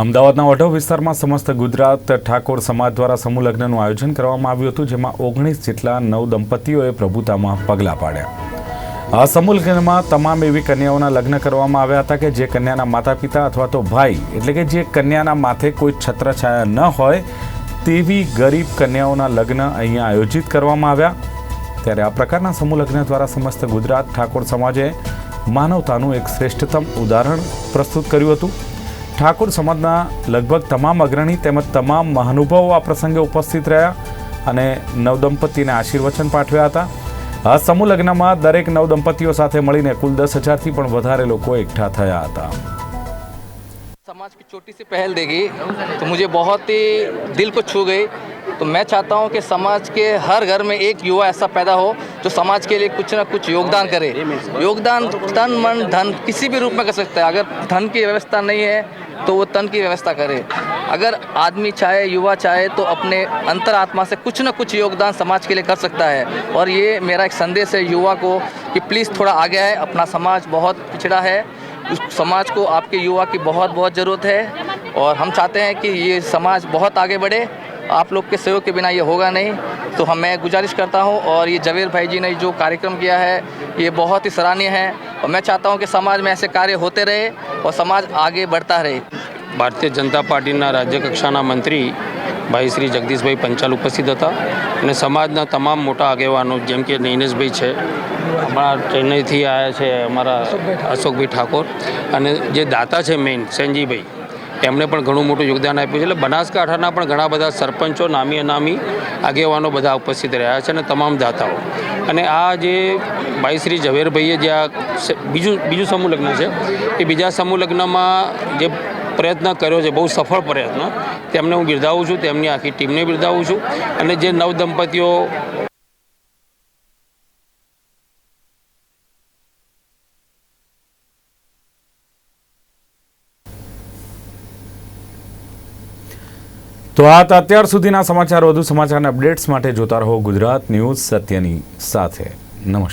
અમદાવાદના ઓઢવ વિસ્તારમાં સમસ્ત ગુજરાત ઠાકોર સમાજ દ્વારા સમૂહ લગ્નનું આયોજન કરવામાં આવ્યું હતું, જેમાં ઓગણીસ જેટલા નવ દંપતીઓએ પ્રભુતામાં પગલાં પાડ્યા. આ સમૂહ લગ્નમાં તમામ એવી કન્યાઓના લગ્ન કરવામાં આવ્યા હતા કે જે કન્યાના માતા પિતા અથવા તો ભાઈ, એટલે કે જે કન્યાના માથે કોઈ છત્રછાયા ન હોય, તેવી ગરીબ કન્યાઓના લગ્ન અહીંયા આયોજિત કરવામાં આવ્યા. ત્યારે આ પ્રકારના સમૂહ લગ્ન દ્વારા સમસ્ત ગુજરાત ઠાકોર સમાજે માનવતાનું એક શ્રેષ્ઠતમ ઉદાહરણ પ્રસ્તુત કર્યું હતું. ઠાકોર સમાજના લગભગ તમામ અગ્રણી તેમજ તમામ મહાનુભાવો આ પ્રસંગે ઉપસ્થિત રહ્યા અને નવદંપતિને આશીર્વચન પાઠવ્યા હતા આ સમૂહ લગ્નમાં દરેક નવદંપતિઓ સાથે મળીને કુલ દસ હજારથી પણ વધારે લોકો એકઠા થયા હતા समाज की छोटी सी पहल देगी तो मुझे बहुत ही दिल को छू गई तो मैं चाहता हूँ कि समाज के हर घर में एक युवा ऐसा पैदा हो जो समाज के लिए कुछ ना कुछ योगदान करे। योगदान तन, मन, धन किसी भी रूप में कर सकता है। अगर धन की व्यवस्था नहीं है तो वो तन की व्यवस्था करे। अगर आदमी चाहे, युवा चाहे तो अपने अंतर आत्मा से कुछ ना कुछ योगदान समाज के लिए कर सकता है। और ये मेरा एक संदेश है युवा को कि प्लीज़ थोड़ा आगे आए। अपना समाज बहुत पिछड़ा है। उस समाज को आपके युवा की बहुत बहुत ज़रूरत है। और हम चाहते हैं कि ये समाज बहुत आगे बढ़े। आप लोग के सहयोग के बिना ये होगा नहीं तो हम मैं गुजारिश करता हूँ और ये जवेर भाई जी ने जो कार्यक्रम किया है ये बहुत ही सराहनीय है और मैं चाहता हूँ कि समाज में ऐसे कार्य होते रहे और समाज आगे बढ़ता रहे ભારતીય જનતા પાર્ટીના રાજ્ય કક્ષાના મંત્રી ભાઈ શ્રી જગદીશભાઈ પંચાલ ઉપસ્થિત હતા અને સમાજના તમામ મોટા આગેવાનો જેમ કે નૈનેશભાઈ છે અમારા ચેન્નઈથી આવ્યા છે અમારા અશોકભાઈ ઠાકોર અને જે દાતા છે મેઇન સેનજીભાઈ એમણે પણ ઘણું મોટું યોગદાન આપ્યું છે. એટલે બનાસકાંઠાના પણ ઘણા બધા સરપંચો, નામી અનામી આગેવાનો બધા ઉપસ્થિત રહ્યા છે અને તમામ દાતાઓ. અને આ જે ભાઈ શ્રી ઝવેરભાઈએ જે આ બીજું બીજું સમૂહ લગ્ન છે, એ બીજા સમૂહ લગ્નમાં જે પ્રયત્ન કર્યો છે, બહુ સફળ પ્રયત્ન, તેમને હું બિરદાવું છું, તેમની આખી ટીમને બિરદાવું છું. અને જે નવ દંપતીઓ તો આ અત્યાર સુધીના સમાચાર. વધુ સમાચારના અપડેટ્સ માટે જોતા રહો ગુજરાત ન્યૂઝ સત્યની સાથે. નમસ્કાર.